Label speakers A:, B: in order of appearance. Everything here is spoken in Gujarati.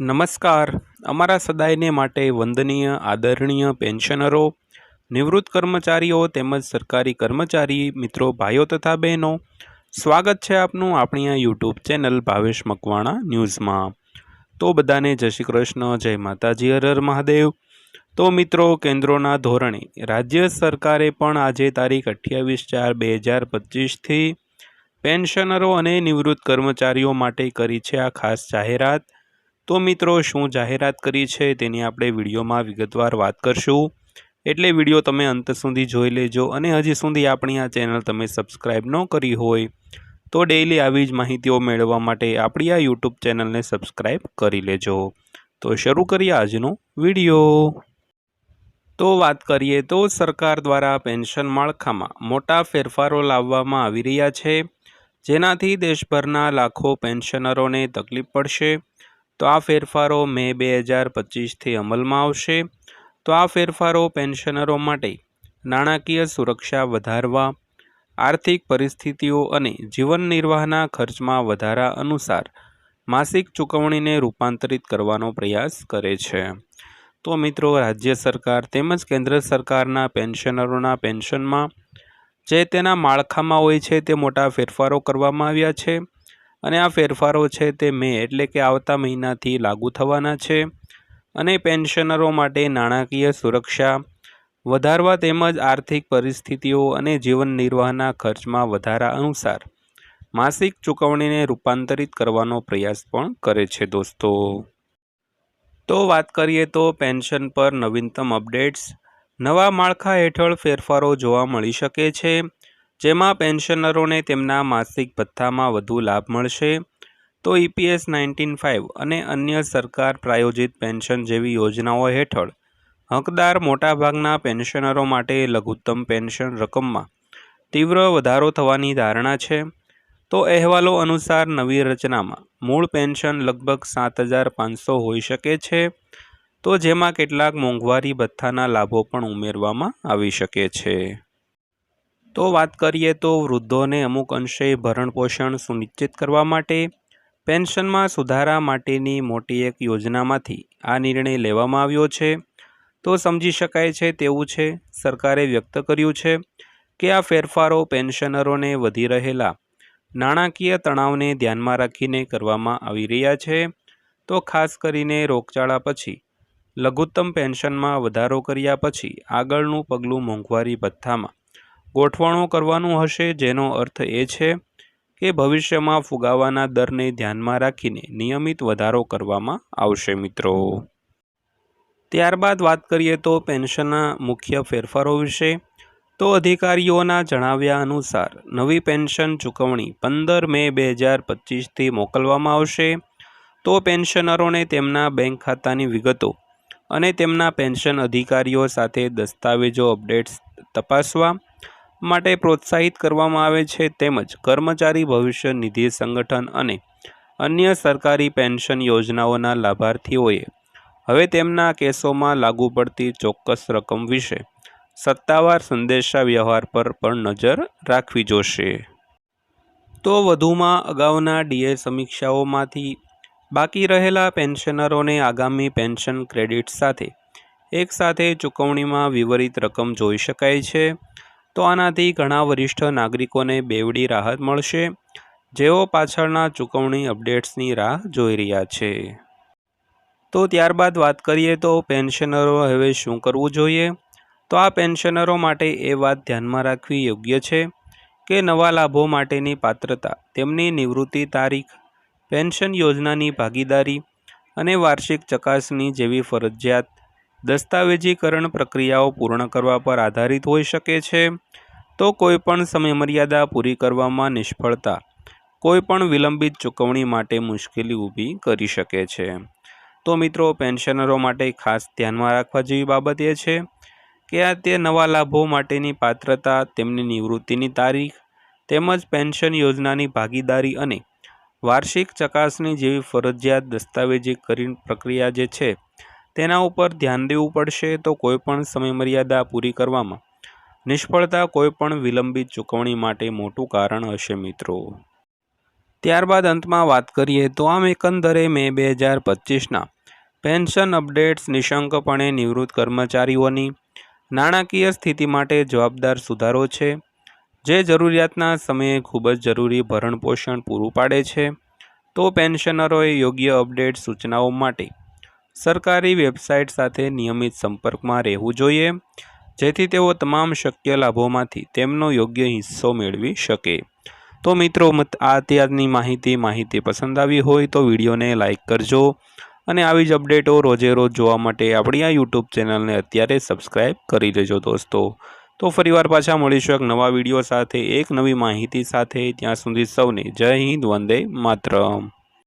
A: નમસ્કાર. અમારા સદાયને માટે વંદનીય, આદરણીય પેન્શનરો, નિવૃત્ત કર્મચારીઓ તેમજ સરકારી કર્મચારી મિત્રો, ભાઈઓ તથા બહેનો, સ્વાગત છે આપનું આપણી આ યુટ્યુબ ચેનલ ભાવેશ મકવાણા ન્યૂઝમાં. તો બધાને જય શ્રી કૃષ્ણ, જય માતાજી, હર મહાદેવ. તો મિત્રો, કેન્દ્રોના ધોરણે રાજ્ય સરકારે પણ આજે તારીખ અઠ્યાવીસ ચાર બે હજાર પચીસથી પેન્શનરો અને નિવૃત્ત કર્મચારીઓ માટે કરી છે આ ખાસ જાહેરાત. તો મિત્રો, શું જાહેરાત કરી છે તેની આપણે વિડીયોમાં વિગતવાર વાત કરશું. એટલે વીડિયો તમે અંત સુધી જોઈ લેજો અને હજી સુધી આપણી આ ચેનલ તમે સબસ્ક્રાઈબ ન કરી હોય, તો ડેઈલી આવી જ માહિતીઓ મેળવવા માટે આપણી આ યુટ્યુબ ચેનલને સબસ્ક્રાઈબ કરી લેજો. તો શરૂ કરીએ આજનો વીડિયો. તો વાત કરીએ તો સરકાર દ્વારા પેન્શન માળખામાં મોટા ફેરફારો લાવવામાં આવી રહ્યા છે, જેનાથી દેશભરના લાખો પેન્શનરોને તકલીફ પડશે. તો આ ફેરફારો મે બે હજાર પચીસથી અમલમાં આવશે. તો આ ફેરફારો પેન્શનરો માટે નાણાકીય સુરક્ષા વધારવા, આર્થિક પરિસ્થિતિઓ અને જીવન નિર્વાહના ખર્ચમાં વધારા અનુસાર માસિક ચૂકવણીને રૂપાંતરિત કરવાનો પ્રયાસ કરે છે. તો મિત્રો, રાજ્ય સરકાર તેમજ કેન્દ્ર સરકારના પેન્શનરોના પેન્શનમાં જે તેના માળખામાં હોય છે તે મોટા ફેરફારો કરવામાં આવ્યા છે. અને આ ફેરફારો છે તે મે એટલે કે આવતા મહિનાથી લાગુ થવાના છે. અને પેન્શનરો માટે નાણાકીય સુરક્ષા, વધારવા તેમજ આર્થિક પરિસ્થિતિઓ અને જીવન નિર્વાહના ખર્ચમાં વધારા અનુસાર માસિક ચૂકવણીને રૂપાંતરિત કરવાનો પ્રયાસ પણ કરે છે દોસ્તો. તો વાત કરીએ તો પેન્શન પર નવીનતમ અપડેટ્સ. નવા માળખા હેઠળ ફેરફારો જોવા મળી શકે છે. જેમાં પેન્શનરોને તેમના માસિક ભથ્થામાં વધુ લાભ મળશે. તો ઈપીએસ નાઇન્ટીન ફાઇવ અને અન્ય સરકાર પ્રાયોજિત પેન્શન જેવી યોજનાઓ હેઠળ હકદાર મોટાભાગના પેન્શનરો માટે લઘુત્તમ પેન્શન રકમમાં તીવ્ર વધારો થવાની ધારણા છે. તો અહેવાલો અનુસાર નવી રચનામાં મૂળ પેન્શન લગભગ સાત હજાર પાંચસો હોઈ શકે છે. તો જેમાં કેટલાક મોંઘવારી ભથ્થાના લાભો પણ ઉમેરવામાં આવી શકે છે. તો વાત કરીએ તો વૃદ્ધોને અમુક અંશે ભરણપોષણ સુનિશ્ચિત કરવા માટે, પેન્શનમાં સુધારા માટેની મોટી એક યોજનામાંથી આ નિર્ણય લેવામાં આવ્યો છે. તો સમજી શકાય છે તેવું છે, સરકારે વ્યક્ત કર્યું છે કે આ ફેરફારો પેન્શનરોને વધી રહેલા નાણાકીય તણાવને ધ્યાનમાં રાખીને કરવામાં આવી રહ્યા છે. તો ખાસ કરીને રોગચાળા પછી, લઘુત્તમ પેન્શનમાં વધારો કર્યા પછી આગળનું પગલું મોંઘવારી ભથ્થામાં ગોઠવણો કરવાનું હશે, જેનો અર્થ એ છે કે ભવિષ્યમાં ફુગાવાના દરને ધ્યાનમાં રાખીને નિયમિત વધારો કરવામાં આવશે, મિત્રો. ત્યારબાદ વાત કરીએ તો પેન્શનના મુખ્ય ફેરફારો વિશે. તો અધિકારીઓના જણાવ્યા અનુસાર, નવી પેન્શન ચૂકવણી પંદર મે બે હજાર પચીસથી મોકલવામાં આવશે. તો પેન્શનરોને તેમના બેંક ખાતાની વિગતો અને તેમના પેન્શન અધિકારીઓ સાથે દસ્તાવેજો અપડેટ્સ તપાસવા માટે પ્રોત્સાહિત કરવામાં આવે છે તેમજ કર્મચારી ભવિષ્ય નિધિ સંગઠન અને અન્ય સરકારી પેન્શન યોજનાઓના લાભાર્થીઓએ હવે તેમના કેસોમાં લાગુ પડતી ચોક્કસ રકમ વિશે સત્તાવાર સંદેશા વ્યવહાર પર પણ નજર રાખવી જોશે. તો વધુમાં અગાઉના ડીએ સમીક્ષાઓમાંથી બાકી રહેલા પેન્શનરોને આગામી પેન્શન ક્રેડિટ સાથે એકસાથે ચૂકવણીમાં વિવરિત રકમ જોઈ શકાય છે. તો આનાથી ઘણા વરિષ્ઠ નાગરિકોને બેવડી રાહત મળશે. જેઓ પાછળના ચૂકવણી અપડેટ્સની રાહ જોઈ રહ્યા છે. તો ત્યારબાદ વાત કરીએ તો પેન્શનરો હવે શું કરવું જોઈએ? તો આ પેન્શનરો માટે એ વાત ધ્યાનમાં રાખવી યોગ્ય છે કે નવા લાભો માટેની પાત્રતા, તેમની નિવૃત્તિ તારીખ, પેન્શન યોજનાની ભાગીદારી અને વાર્ષિક ચકાસણી જેવી ફરજિયાત દસ્તાવેજીકરણ પ્રક્રિયાઓ પૂર્ણ કરવા પર આધારિત હોઈ શકે છે. તો કોઈપણ સમયમર્યાદા પૂરી કરવામાં નિષ્ફળતા કોઈપણ વિલંબિત ચૂકવણી માટે મુશ્કેલી ઊભી કરી શકે છે. તો મિત્રો, પેન્શનરો માટે ખાસ ધ્યાનમાં રાખવા જેવી બાબત એ છે કે આ તે નવા લાભો માટેની પાત્રતા, તેમની નિવૃત્તિની તારીખ, તેમજ પેન્શન યોજનાની ભાગીદારી અને વાર્ષિક ચકાસણી જેવી ફરજિયાત દસ્તાવેજીકરણ પ્રક્રિયા જે છે તેના ઉપર ધ્યાન દેવું પડશે તો કોઈપણ સમયમર્યાદા પૂરી કરવામાં નિષ્ફળતા કોઈપણ વિલંબિત ચૂકવણી માટે મોટું કારણ હશે મિત્રો. ત્યારબાદ અંતમાં વાત કરીએ તો આમ એકંદરે મે બે હજાર પચીસના પેન્શન અપડેટ્સ નિશંકપણે નિવૃત્ત કર્મચારીઓની નાણાકીય સ્થિતિ માટે જવાબદાર સુધારો છે, જે જરૂરિયાતના સમયે ખૂબ જ જરૂરી ભરણપોષણ પૂરું પાડે છે. તો પેન્શનરોએ યોગ્ય અપડેટ સૂચનાઓ માટે સરકારી વેબસાઇટ સાથે નિયમિત સંપર્કમાં રહેવું જોઈએ, જેથી તેઓ તમામ શક્ય લાભોમાંથી તેમનો યોગ્ય હિસ્સો મેળવી શકે. તો મિત્રો, મત આ ત્યારની માહિતી માહિતી પસંદ આવી હોય તો વિડીયોને લાઇક કરજો અને આવી જ અપડેટો રોજે રોજ જોવા માટે આપણી આ યુટ્યુબ ચેનલને અત્યારે સબસ્ક્રાઈબ કરી લેજો દોસ્તો. તો ફરીવાર પાછા મળીશું એક નવા વીડિયો સાથે, એક નવી માહિતી સાથે. ત્યાં સુધી સૌને જય હિન્દ, વંદે માતરમ.